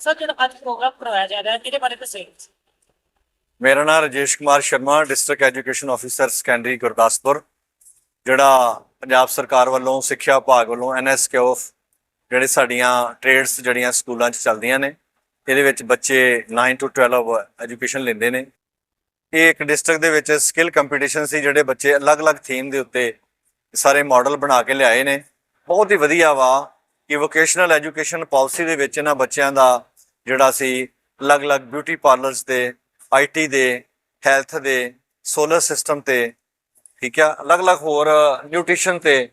Sir ਜਿਹੜਾ ਅੱਜ programme ਕਰਵਾਇਆ ਜਾ ਰਿਹਾ ਹੈ। ਇਹਦੇ ਬਾਰੇ ਦੱਸਿਓ ਮੇਰਾ ਨਾਮ Rajesh Kumar Sharma district education officer secondary Gurdaspur, ਜਿਹੜਾ ਪੰਜਾਬ ਸਰਕਾਰ ਵੱਲੋਂ, ਸਿੱਖਿਆ ਵਿਭਾਗ ਵੱਲੋਂ ਐਨਐਸਕੇਓਫ ਜਿਹੜੇ ਸਾਡੀਆਂ ਟ੍ਰੇਡਸ ਜਿਹੜੀਆਂ ਸਕੂਲਾਂ 'ਚ ਚੱਲਦੀਆਂ ਨੇ, ਇਹਦੇ ਵਿੱਚ ਬੱਚੇ 9 ਤੋਂ 12 ਐਜੂਕੇਸ਼ਨ ਲੈਂਦੇ ਨੇ। ਇਹ ਇੱਕ ਡਿਸਟ੍ਰਿਕਟ ਦੇ ਵਿੱਚ ਸਕਿੱਲ ਕੰਪੀਟੀਸ਼ਨ ਸੀ, ਜਿਹੜੇ ਬੱਚੇ ਅਲੱਗ-ਅਲੱਗ ਥੀਮ ਦੇ ਉੱਤੇ ਸਾਰੇ ਮਾਡਲ ਬਣਾ ਕੇ ਲਿਆਏ ਨੇ। ਬਹੁਤ ਹੀ ਵਧੀਆ ਵਾ ਕਿ ਵੋਕੇਸ਼ਨਲ ਐਜੂਕੇਸ਼ਨ ਪਾਲਿਸੀ ਦੇ ਵਿੱਚ ਇਹਨਾਂ ਬੱਚਿਆਂ ਦਾ ਜਿਹੜਾ ਸੀ, ਅਲੱਗ-ਅਲੱਗ ਬਿਊਟੀ ਪਾਰਲਰਸ ਦੇ ਆਈਟੀ ਦੇ ਹੈਲਥ ਦੇ ਸੋਲਰ ਸਿਸਟਮ ਤੇ, ਠੀਕ ਆ, ਅਲੱਗ-ਅਲੱਗ ਹੋਰ ਨਿਊਟ੍ਰੀਸ਼ਨ ਤੇ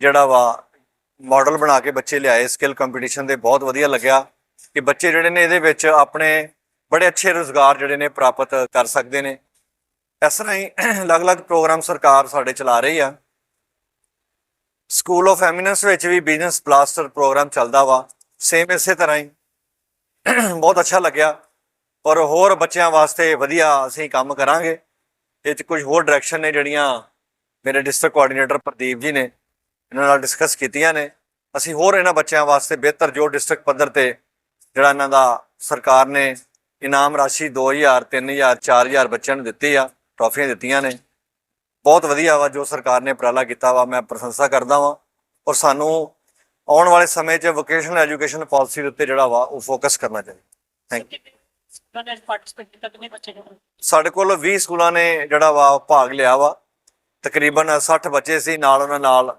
ਜਿਹੜਾ ਵਾ ਮਾਡਲ ਬਣਾ ਕੇ ਬੱਚੇ ਲਿਆਏ ਸਕਿੱਲ ਕੰਪੀਟੀਸ਼ਨ ਦੇ ਬਹੁਤ ਵਧੀਆ ਲੱਗਿਆ ਕਿ ਬੱਚੇ ਜਿਹੜੇ ਨੇ ਇਹਦੇ ਵਿੱਚ ਆਪਣੇ ਬੜੇ ਅੱਛੇ ਰੋਜ਼ਗਾਰ ਜਿਹੜੇ ਨੇ ਪ੍ਰਾਪਤ ਕਰ ਸਕਦੇ ਨੇ। ਇਸ ਤਰ੍ਹਾਂ ਹੀ ਅਲੱਗ-ਅਲੱਗ ਪ੍ਰੋਗਰਾਮ ਸਰਕਾਰ ਸਾਡੇ ਚਲਾ ਰਹੀ ਆ। ਸਕੂਲ ਆਫ ਐਮਿਨੈਂਸ ਵਿੱਚ ਵੀ ਬਿਜ਼ਨਸ ਬਲਾਸਟਰ ਪ੍ਰੋਗਰਾਮ ਚੱਲਦਾ ਵਾ ਸੇਮ ਇਸੇ ਤਰ੍ਹਾਂ ਹੀ। ਬਹੁਤ ਅੱਛਾ ਲੱਗਿਆ। ਔਰ ਹੋਰ ਬੱਚਿਆਂ ਵਾਸਤੇ ਵਧੀਆ ਅਸੀਂ ਕੰਮ ਕਰਾਂਗੇ। ਇਹ 'ਚ ਕੁਝ ਹੋਰ ਡਾਇਰੈਕਸ਼ਨ ਨੇ ਜਿਹੜੀਆਂ ਮੇਰੇ ਡਿਸਟ੍ਰਿਕਟ ਕੋਆਰਡੀਨੇਟਰ ਪ੍ਰਦੀਪ ਜੀ ਨੇ ਇਹਨਾਂ ਨਾਲ ਡਿਸਕਸ ਕੀਤੀਆਂ ਨੇ। ਅਸੀਂ ਹੋਰ ਇਹਨਾਂ ਬੱਚਿਆਂ ਵਾਸਤੇ ਬਿਹਤਰ ਜੋ ਡਿਸਟ੍ਰਿਕਟ ਪੱਧਰ ਤੇ ਜਿਹੜਾ ਇਹਨਾਂ ਦਾ ਸਰਕਾਰ ਨੇ ਇਨਾਮ ਰਾਸ਼ੀ 2000 3000 4000 ਬੱਚਿਆਂ ਨੂੰ ਦਿੱਤੀ ਆ ਟਰਾਫੀਆਂ ਦਿੱਤੀਆਂ ਨੇ। ਬਹੁਤ ਵਧੀਆ ਵਾ ਜੋ ਸਰਕਾਰ ਨੇ ਉਪਰਾਲਾ ਕੀਤਾ ਵਾ, ਮੈਂ ਪ੍ਰਸ਼ੰਸਾ ਕਰਦਾ ਵਾਂ। ਔਰ ਸਾਨੂੰ ਆਉਣ ਵਾਲੇ ਸਮੇਂ 'ਚ ਵੋਕੇਸ਼ਨਲ ਐਜੂਕੇਸ਼ਨ ਪਾਲਿਸੀ ਦੇ ਉੱਤੇ ਜਿਹੜਾ ਵਾ, ਉਹ ਫੋਕਸ ਕਰਨਾ ਚਾਹੀਦਾ। ਥੈਂਕ ਯੂ ਸਾਡੇ ਕੋਲ 20 ਸਕੂਲਾਂ ਨੇ ਜਿਹੜਾ ਵਾ ਭਾਗ ਲਿਆ ਵਾ। ਤਕਰੀਬਨ 60 ਬੱਚੇ ਸੀ, ਨਾਲ ਉਹਨਾਂ ਨਾਲ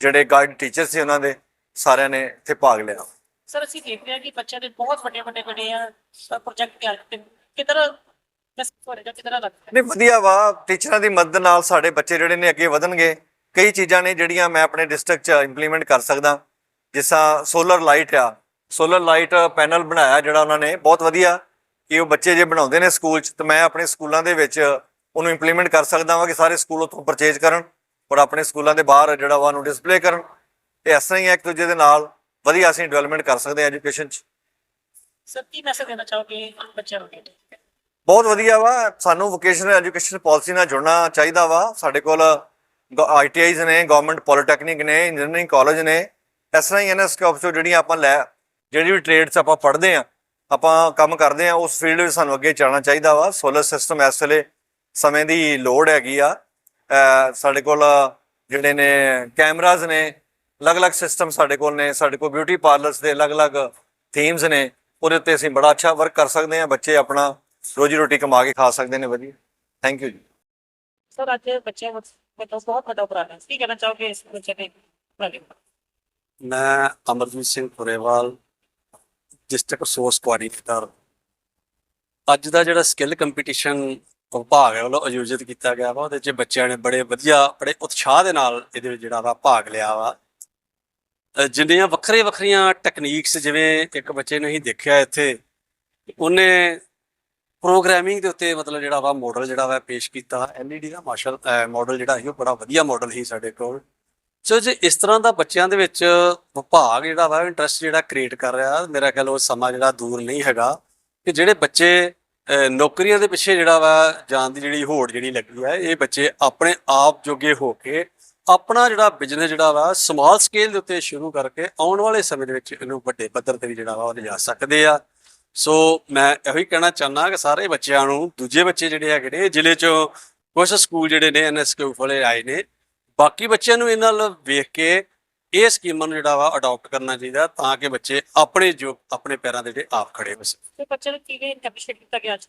ਜਿਹੜੇ ਗਾਈਡ ਟੀਚਰ ਸੀ ਉਹਨਾਂ ਦੇ, ਸਾਰਿਆਂ ਨੇ ਇੱਥੇ ਭਾਗ ਲਿਆ। ਸਰ ਅਸੀਂ ਦੇਖ ਹਾਂ ਕਿ ਬੱਚਿਆਂ ਦੇ ਬਹੁਤ ਵੱਡੇ ਵੱਡੇ ਵੱਡੇ ਆ ਪ੍ਰੋਜੈਕਟ ਤਿਆਰ ਕੀਤੇ ਕਿਤਨਾ ਨਹੀਂ ਵਧੀਆ ਵਾ ਟੀਚਰਾਂ ਦੀ ਮਦਦ ਨਾਲ ਸਾਡੇ ਬੱਚੇ ਜਿਹੜੇ ਨੇ ਅੱਗੇ ਵਧਣਗੇ। ਕਈ ਚੀਜ਼ਾਂ ਨੇ ਜਿਹੜੀਆਂ ਮੈਂ ਆਪਣੇ ਡਿਸਟ੍ਰਿਕਟ 'ਚ ਇੰਪਲੀਮੈਂਟ ਕਰ ਸਕਦਾ। ਜਿਸ ਸੋਲਰ ਲਾਈਟ ਆ। ਸੋਲਰ ਲਾਈਟ ਪੈਨਲ ਬਣਾਇਆ ਜਿਹੜਾ ਉਹਨਾਂ ਨੇ ਬਹੁਤ ਵਧੀਆ। ਕਿ ਉਹ ਬੱਚੇ ਜੇ ਬਣਾਉਂਦੇ ਨੇ ਸਕੂਲ 'ਚ ਤਾਂ ਮੈਂ ਆਪਣੇ ਸਕੂਲਾਂ ਦੇ ਵਿੱਚ ਉਹਨੂੰ ਇੰਪਲੀਮੈਂਟ ਕਰ ਸਕਦਾ ਵਾਂ ਕਿ ਸਾਰੇ ਸਕੂਲ ਉੱਥੋਂ ਪਰਚੇਜ ਕਰਨ ਔਰ ਆਪਣੇ ਸਕੂਲਾਂ ਦੇ ਬਾਹਰ ਜਿਹੜਾ ਵਾ ਉਹਨੂੰ ਡਿਸਪਲੇ ਕਰਨ। ਤੇ ਇਸ ਤਰ੍ਹਾਂ ਹੀ ਇੱਕ ਦੂਜੇ ਦੇ ਨਾਲ। ਵਧੀਆ ਅਸੀਂ ਡਿਵੈਲਪਮੈਂਟ ਕਰ ਸਕਦੇ ਹਾਂ ਐਜੂਕੇਸ਼ਨ 'ਚ। ਸਰ ਕੀ ਮੈਸੇਜ ਦੇਣਾ ਚਾਹੋਗੇ ਬੱਚਿਆਂ ਨੂੰ ਬਹੁਤ ਵਧੀਆ ਵਾ। ਸਾਨੂੰ ਵੋਕੇਸ਼ਨਲ ਐਜੂਕੇਸ਼ਨ ਪਾਲਿਸੀ ਨਾਲ ਜੁੜਨਾ ਚਾਹੀਦਾ ਵਾ। ਸਾਡੇ ਕੋਲ ਆਈਟੀਆਈਜ਼ ਨੇ ਗਵਰਨਮੈਂਟ ਪੋਲੀਟੈਕਨਿਕ ਨੇ ਇੰਜੀਨੀਅਰਿੰਗ ਕਾਲਜ ਨੇ। ਇਸ ਤਰ੍ਹਾਂ ਹੀ ਐਨਐਸਕੇ ਚੋਂ ਜਿਹੜੀਆਂ ਆਪਾਂ ਲੈ, ਜਿਹੜੀ ਵੀ ਟ੍ਰੇਡਸ ਆਪਾਂ ਪੜ੍ਹਦੇ ਆ, ਆਪਾਂ ਕੰਮ ਕਰਦੇ ਆ, ਉਸ ਫੀਲਡ ਵਿੱਚ ਸਾਨੂੰ ਅੱਗੇ ਚੱਲਣਾ ਚਾਹੀਦਾ ਵਾ। ਸੋਲਰ ਸਿਸਟਮ ਇਸ ਵੇਲੇ ਸਮੇਂ ਦੀ ਲੋੜ ਹੈਗੀ ਆ। ਸਾਡੇ ਕੋਲ ਜਿਹੜੇ ਨੇ ਕੈਮਰਾਜ਼ ਨੇ, ਅਲੱਗ-ਅਲੱਗ ਸਿਸਟਮ ਸਾਡੇ ਕੋਲ ਨੇ। ਸਾਡੇ ਕੋਲ ਬਿਊਟੀ ਪਾਰਲਰਸ ਦੇ ਅਲੱਗ-ਅਲੱਗ ਥੀਮਸ ਨੇ। ਉਹਦੇ ਉੱਤੇ ਅਸੀਂ ਬੜਾ ਅੱਛਾ ਵਰਕ ਕਰ ਸਕਦੇ ਆ। ਬੱਚੇ ਆਪਣਾ ਰੋਜੀ ਰੋਟੀ ਕਮਾ ਕੇ ਖਾ ਸਕਦੇ ਨੇ ਵਧੀਆ। ਥੈਂਕ ਯੂ ਜੀ। ਸਰ ਅੱਜ ਬੱਚਿਆਂ ਮਤਲਬ ਬਹੁਤ ਵੱਡਾ ਉਪਰਾਲਾ ਹੈ। ਕੀ ਕਹਿਣਾ ਚਾਹੋਗੇ ਇਸ ਬੱਚੇ ਦੇ ਬਾਰੇ? ਮੈਂ Amarjit Singh Purewal district source coordinator ਅੱਜ ਦਾ ਜਿਹੜਾ ਸਕਿੱਲ ਕੰਪੀਟੀਸ਼ਨ ਵਿਭਾਗ ਵੱਲੋਂ ਆਯੋਜਿਤ ਕੀਤਾ ਗਿਆ ਵਾ। ਉਹਦੇ 'ਚ ਬੱਚਿਆਂ ਨੇ ਬੜੇ ਵਧੀਆ ਬੜੇ ਉਤਸ਼ਾਹ ਦੇ ਨਾਲ ਇਹਦੇ ਵਿੱਚ ਜਿਹੜਾ ਵਾ ਭਾਗ ਲਿਆ ਵਾ। ਜਿੰਨੀਆਂ ਵੱਖਰੇ ਵੱਖਰੀਆਂ ਟੈਕਨੀਕਸ ਜਿਵੇਂ ਇੱਕ ਬੱਚੇ ਨੂੰ ਅਸੀਂ ਦੇਖਿਆ ਇੱਥੇ ਉਹਨੇ ਪ੍ਰੋਗਰਾਮਿੰਗ ਦੇ ਉੱਤੇ ਮਤਲਬ ਜਿਹੜਾ ਵਾ ਮਾਡਲ ਜਿਹੜਾ ਵਾ ਪੇਸ਼ ਕੀਤਾ। ਐਲਈਡੀ ਦਾ ਮਾਸ਼ਲ ਮਾਡਲ ਜਿਹੜਾ ਸੀ ਉਹ ਬੜਾ ਵਧੀਆ ਮਾਡਲ ਸੀ ਸਾਡੇ ਕੋਲ। ਸੋ ਜੇ ਇਸ ਤਰ੍ਹਾਂ ਦਾ ਬੱਚਿਆਂ ਦੇ ਵਿੱਚ ਵਿਭਾਗ ਜਿਹੜਾ ਵਾ ਇੰਟਰਸਟ ਜਿਹੜਾ ਕ੍ਰੀਏਟ ਕਰ ਰਿਹਾ, ਮੇਰਾ ਖਿਆਲ ਉਹ ਸਮਾਂ ਜਿਹੜਾ ਦੂਰ ਨਹੀਂ ਹੈਗਾ। ਕਿ ਜਿਹੜੇ ਬੱਚੇ ਨੌਕਰੀਆਂ ਦੇ ਪਿੱਛੇ ਜਿਹੜਾ ਵਾ ਜਾਣ ਦੀ ਜਿਹੜੀ ਹੋੜ ਜਿਹੜੀ ਲੱਗੀ ਹੈ, ਇਹ ਬੱਚੇ ਆਪਣੇ ਆਪ ਜੋਗੇ ਹੋ ਕੇ ਆਪਣਾ ਜਿਹੜਾ ਬਿਜ਼ਨਸ ਜਿਹੜਾ ਵਾ ਸਮਾਲ ਸਕੇਲ ਦੇ ਉੱਤੇ ਸ਼ੁਰੂ ਕਰਕੇ ਆਉਣ ਵਾਲੇ ਸਮੇਂ ਦੇ ਵਿੱਚ ਇਹਨੂੰ ਵੱਡੇ ਪੱਧਰ ਤੇ ਵੀ ਜਿਹੜਾ ਵਾ ਉਹ ਲਿਜਾ ਸਕਦੇ ਆ। ਸੋ ਮੈਂ ਇਹੋ ਹੀ ਕਹਿਣਾ ਚਾਹੁੰਦਾ ਕਿ ਸਾਰੇ ਬੱਚਿਆਂ ਨੂੰ ਦੂਜੇ ਬੱਚੇ ਜਿਹੜੇ ਹੈਗੇ ਨੇ ਜ਼ਿਲ੍ਹੇ ਚੋਂ ਕੁਝ ਸਕੂਲ ਜਿਹੜੇ ਨੇ ਐਨਐਸਕਿਊ ਵਾਲੇ ਆਏ ਨੇ ਬਾਕੀ ਬੱਚਿਆਂ ਨੂੰ ਇਹਨਾਂ ਨਾਲ ਵੇਖ ਕੇ ਇਹ ਸਕੀਮਾਂ ਨੂੰ ਜਿਹੜਾ ਵਾ ਅਡਾਪਟ ਕਰਨਾ ਚਾਹੀਦਾ ਤਾਂ ਕਿ ਬੱਚੇ ਆਪਣੇ ਜੋ ਆਪਣੇ ਪੈਰਾਂ ਦੇ ਜਿਹੜੇ ਆਪ ਖੜੇ ਹੋ ਸਕਣ। ਤੇ ਬੱਚਿਆਂ ਨੂੰ ਕਿਵੇਂ ਐਪਰੀਸ਼ੀਏਟ ਕੀਤਾ ਗਿਆ ਅੱਜ?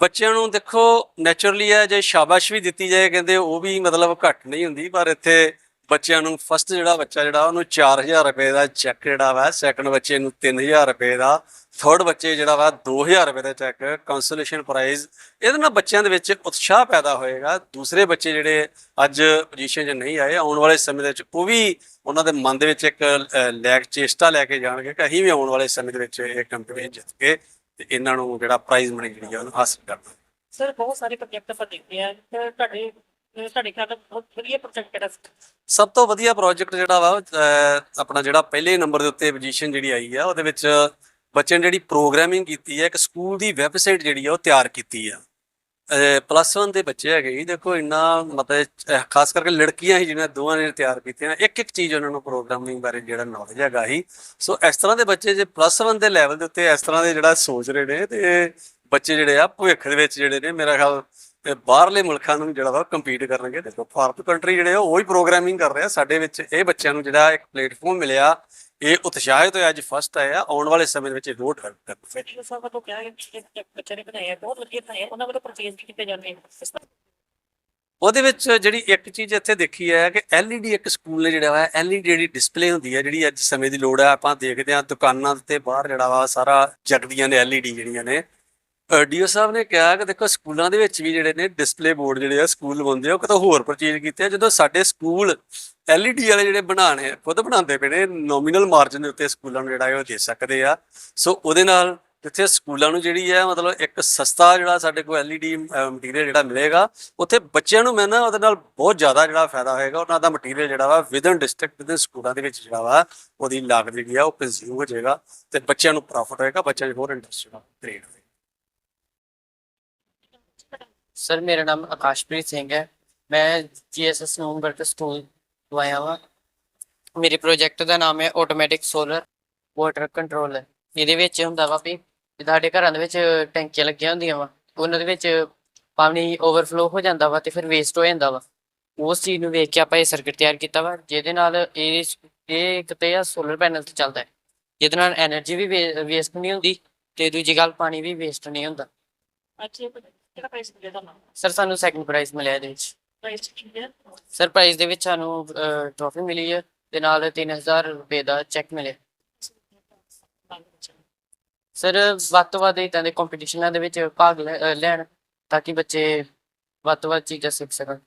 ਬੱਚਿਆਂ ਨੂੰ ਦੇਖੋ ਨੇਚਰਲੀ ਹੈ ਜੇ ਸ਼ਾਬਾਸ਼ ਵੀ ਦਿੱਤੀ ਜਾਏ ਕਹਿੰਦੇ ਉਹ ਵੀ ਮਤਲਬ ਘੱਟ ਨਹੀਂ ਹੁੰਦੀ ਪਰ ਇੱਥੇ ਬੱਚਿਆਂ ਨੂੰ ਫਸਟ ਜਿਹੜਾ ਬੱਚਾ ਜਿਹੜਾ ਉਹਨੂੰ 4000 ਰੁਪਏ ਦਾ ਚੈੱਕ ਜਿਹੜਾ ਵਾ ਸੈਕੰਡ ਬੱਚੇ ਨੂੰ 3000 ਰੁਪਏ ਦਾ ਥਰਡ ਬੱਚੇ ਜਿਹੜਾ ਵਾ 2000 ਰੁਪਏ ਦਾ ਚੈੱਕ ਕੰਸੋਲੇਸ਼ਨ ਪ੍ਰਾਈਜ਼ ਇਹਦੇ ਨਾਲ ਬੱਚਿਆਂ ਦੇ ਵਿੱਚ ਉਤਸ਼ਾਹ ਪੈਦਾ ਹੋਏਗਾ। ਦੂਸਰੇ ਬੱਚੇ ਜਿਹੜੇ ਅੱਜ ਪੋਜੀਸ਼ਨ 'ਚ ਨਹੀਂ ਆਏ ਆਉਣ ਵਾਲੇ ਸਮੇਂ ਦੇ ਵਿੱਚ ਉਹ ਵੀ ਉਹਨਾਂ ਦੇ ਮਨ ਦੇ ਵਿੱਚ ਇੱਕ ਅਹ, ਲੈਕ ਚੇਸ਼ਟਾ ਲੈ ਕੇ ਜਾਣਗੇ ਕਿ ਅਸੀਂ ਵੀ ਆਉਣ ਵਾਲੇ ਸਮੇਂ ਦੇ ਵਿੱਚ ਇਹ ਕੰਪਨੀ ਜਿੱਤ ਕੇ ਤੇ ਇਹਨਾਂ ਨੂੰ ਜਿਹੜਾ ਪ੍ਰਾਈਜ਼ ਮਨੀ ਜਿਹੜੀ ਆ ਉਹਨੂੰ ਹਾਸਲ ਕਰਨਾ ਸਰ ਬਹੁਤ ਸਾਰੇ ਪ੍ਰੋਜੈਕਟ ਆਪਾਂ ਦੇਖਦੇ ਆ ਤੁਹਾਡੇ ਅਹ ਖਿਆਲ ਨਾਲ ਬਹੁਤ ਵਧੀਆ ਪ੍ਰੋਜੈਕਟ ਕਿਹੜਾ ਸਭ ਤੋਂ ਵਧੀਆ ਪ੍ਰੋਜੈਕਟ ਜਿਹੜਾ ਵਾ ਅਹ, ਆਪਣਾ ਜਿਹੜਾ ਪਹਿਲੇ ਨੰਬਰ ਦੇ ਉੱਤੇ ਪੋਜੀਸ਼ਨ ਜਿਹੜੀ ਆਈ ਆ ਉਹਦੇ ਵਿੱਚ ਬੱਚੇ ਨੇ ਜਿਹੜੀ ਪ੍ਰੋਗਰਾਮਿੰਗ ਕੀਤੀ ਹੈ ਇੱਕ ਸਕੂਲ ਦੀ ਵੈਬਸਾਈਟ ਜਿਹੜੀ ਆ ਉਹ ਤਿਆਰ ਕੀਤੀ ਆ। ਪਲੱਸ 1 ਦੇ ਬੱਚੇ ਹੈਗੇ ਜੀ ਦੇਖੋ ਇੰਨਾ ਮਤਲਬ ਅਹ ਖਾਸ ਕਰਕੇ ਲੜਕੀਆਂ ਹੀ ਜਿਹਨਾਂ ਦੋਵਾਂ ਨੇ ਤਿਆਰ ਕੀਤੀਆਂ ਇੱਕ ਇੱਕ ਚੀਜ਼ ਉਹਨਾਂ ਨੂੰ ਪ੍ਰੋਗਰਾਮਿੰਗ ਬਾਰੇ ਜਿਹੜਾ ਨੌਲੇਜ ਹੈਗਾ ਹੀ ਸੋ ਇਸ ਤਰ੍ਹਾਂ ਦੇ ਬੱਚੇ ਜੇ ਪਲੱਸ 1 ਦੇ ਲੈਵਲ ਦੇ ਉੱਤੇ ਇਸ ਤਰ੍ਹਾਂ ਦੇ ਜਿਹੜਾ ਸੋਚ ਰਹੇ ਨੇ ਤੇ ਬੱਚੇ ਜਿਹੜੇ ਆ ਭਵਿੱਖ ਦੇ ਵਿੱਚ ਜਿਹੜੇ ਨੇ ਮੇਰਾ ਖਿਆਲ ਤੇ ਬਾਹਰਲੇ ਮੁਲਕਾਂ ਨੂੰ ਜਿਹੜਾ ਵਾ ਕੰਪੀਟ ਕਰਨਗੇ। ਦੇਖੋ ਫਾਰਮ ਕੰਟਰੀ ਜਿਹੜੇ ਉਹ ਹੀ ਪ੍ਰੋਗਰਾਮਿੰਗ ਕਰ ਰਹੇ ਆ। ਸਾਡੇ ਵਿੱਚ ਇਹ ਬੱਚਿਆਂ ਨੂੰ ਜਿਹੜਾ ਇੱਕ ਪਲੇਟਫਾਰਮ ਮਿਲਿਆ ਇਹ ਉਤਸ਼ਾਹਿਤ ਹੋਇਆ ਅੱਜ ਫਸਟ ਆਇਆ ਆਉਣ ਵਾਲੇ ਸਮੇਂ ਦੇ ਵਿੱਚ ਹੋਰ ਡਿਵੈਲਪ ਕਰਨਗੇ। ਫੈਡਰਲ ਸਾਹਿਬ ਵੱਲੋਂ ਕਿਹਾ ਕਿ ਬੱਚੇ ਨੇ ਬਣਾਏ ਆ ਬਹੁਤ ਵਧੀਆ ਬਣਾਏ ਆ ਉਹਨਾਂ ਵੱਲੋਂ ਪਰਚੇਜ਼ ਵੀ ਕੀਤੇ ਜਾਂਦੇ ਉਹਦੇ ਵਿੱਚ ਜਿਹੜੀ ਇੱਕ ਚੀਜ਼ ਇੱਥੇ ਦੇਖੀ ਹੈ ਕਿ LED ਇੱਕ ਸਕੂਲ ਨੇ ਜਿਹੜਾ ਵਾ LED ਜਿਹੜੀ ਡਿਸਪਲੇ ਹੁੰਦੀ ਹੈ ਜਿਹੜੀ ਅੱਜ ਸਮੇਂ ਦੀ ਲੋੜ ਹੈ ਆਪਾਂ ਦੇਖਦੇ ਹਾਂ ਦੁਕਾਨਾਂ ਤੇ ਬਾਹਰ ਜਿਹੜਾ ਵਾ ਸਾਰਾ ਜਗਦੀਆਂ ਨੇ LED ਜਿਹੜੀਆਂ ਨੇ ਡੀਓ ਸਾਹਿਬ ਨੇ ਕਿਹਾ ਕਿ ਦੇਖੋ ਸਕੂਲਾਂ ਦੇ ਵਿੱਚ ਵੀ ਜਿਹੜੇ ਨੇ ਡਿਸਪਲੇ ਬੋਰਡ ਜਿਹੜੇ ਆ ਸਕੂਲ ਲਵਾਉਂਦੇ ਆ, ਉਹ ਕਿਤੋਂ ਹੋਰ ਪਰਚੇਜ ਕੀਤੇ ਆ। ਜਦੋਂ ਸਾਡੇ ਸਕੂਲ LED ਵਾਲੇ ਜਿਹੜੇ ਬਣਾਣੇ ਖੁਦ ਬਣਾਉਂਦੇ ਪਏ ਨੇ ਨੋਮੀਨਲ ਮਾਰਜਨ ਦੇ ਉੱਤੇ ਸਕੂਲਾਂ ਨੂੰ ਜਿਹੜਾ ਉਹ ਦੇ ਸਕਦੇ ਆ। ਸੋ ਉਹਦੇ ਨਾਲ ਜਿੱਥੇ ਸਕੂਲਾਂ ਨੂੰ ਜਿਹੜੀ ਹੈ ਮਤਲਬ ਇੱਕ ਸਸਤਾ ਜਿਹੜਾ ਸਾਡੇ ਕੋਲ LED ਮਟੀਰੀਅਲ ਜਿਹੜਾ ਮਿਲੇਗਾ, ਉੱਥੇ ਬੱਚਿਆਂ ਨੂੰ ਮੈਂ ਨਾ ਉਹਦੇ ਨਾਲ ਬਹੁਤ ਜ਼ਿਆਦਾ ਜਿਹੜਾ ਫਾਇਦਾ ਹੋਏਗਾ। ਉਹਨਾਂ ਦਾ ਮਟੀਰੀਅਲ ਜਿਹੜਾ ਵਾ ਵਿਦਨ ਡਿਸਟ੍ਰਿਕਟ ਵਿਦਨ ਸਕੂਲਾਂ ਦੇ ਵਿੱਚ ਜਿਹੜਾ ਵਾ, ਉਹਦੀ ਲਾਗਤ ਜਿਹੜੀ ਆ, ਉਹ ਕੰਜ਼ਿਊਮ ਹੋ ਜਾਏਗਾ ਤੇ ਬੱਚਿਆਂ ਨੂੰ ਪ੍ਰੋਫਿਟ ਹੋਏਗਾ, ਬੱਚਿਆਂ 'ਚ ਹੋਰ ਇੰਟਰਸਟ ਜਿਹੜਾ ਕ੍ਰੀਏਟ ਹੋਏਗਾ। ਸਰ ਮੇਰਾ ਨਾਮ ਆਕਾਸ਼ਪ੍ਰੀਤ ਸਿੰਘ ਹੈ। ਮੈਂ ਜੀਐਸਐਸ ਨੋਮਬਰਟ ਸਕੂਲ ਤੋਂ ਆਇਆ ਹਾਂ ਮੇਰੇ ਪ੍ਰੋਜੈਕਟ ਦਾ ਨਾਮ ਹੈ ਆਟੋਮੈਟਿਕ ਸੋਲਰ ਵਾਟਰ ਕੰਟਰੋਲ ਇਹਦੇ ਵਿੱਚ ਹੁੰਦਾ ਵਾ ਵੀ ਤੁਹਾਡੇ ਘਰਾਂ ਦੇ ਵਿੱਚ ਟੈਂਕੀਆਂ ਲੱਗੀਆਂ ਹੁੰਦੀਆਂ ਵਾ, ਉਹਨਾਂ ਦੇ ਵਿੱਚ ਪਾਣੀ ਓਵਰਫਲੋ ਹੋ ਜਾਂਦਾ ਵਾ ਤੇ ਫਿਰ ਵੇਸਟ ਹੋ ਜਾਂਦਾ ਵਾ। ਉਸ ਚੀਜ਼ ਨੂੰ ਵੇਖ ਕੇ ਆਪਾਂ ਇਹ ਸਰਕਟ ਤਿਆਰ ਕੀਤਾ ਵਾ, ਜਿਹਦੇ ਨਾਲ ਇਹ ਇਹ ਇੱਕ ਤੇ ਆ ਸੋਲਰ ਪੈਨਲ ਤੇ ਚੱਲਦਾ ਹੈ। ਜਿਹਦੇ ਨਾਲ એનર્ਜੀ ਵੀ ਵੇਸਟ ਨਹੀਂ ਹੁੰਦੀ ਤੇ ਦੂਜੀ ਗੱਲ ਪਾਣੀ ਵੀ ਵੇਸਟ ਨਹੀਂ ਹੁੰਦਾ। ਅੱਛਾ ਕਿਹੜਾ ਮਿਲਿਆ ਤੁਹਾਨੂੰ? ਸਰ ਸਾਨੂੰ ਸੈਕੰਡ ਪ੍ਰਾਈਜ਼ ਮਿਲਿਆ ਇਹਦੇ ਵਿੱਚ। ਕੀ ਸਰ ਪ੍ਰਾਈਜ਼ ਦੇ ਵਿੱਚ ਸਾਨੂੰ ਟਰੋਫੀ ਮਿਲੀ ਹੈ ਤੇ ਨਾਲ 3000 ਰੁਪਏ ਦਾ ਚੈੱਕ ਮਿਲਿਆ। ਸਰ ਵੱਧ ਤੋਂ ਵੱਧ ਇਦਾਂ ਦੇ ਕੰਪੀਟੀਸ਼ਨਾਂ ਦੇ ਵਿੱਚ ਭਾਗ ਲੈਣ ਤਾਂ ਕਿ ਬੱਚੇ ਵੱਧ ਤੋਂ ਵੱਧ ਚੀਜ਼ਾਂ ਸਿੱਖ ਸਕਣ।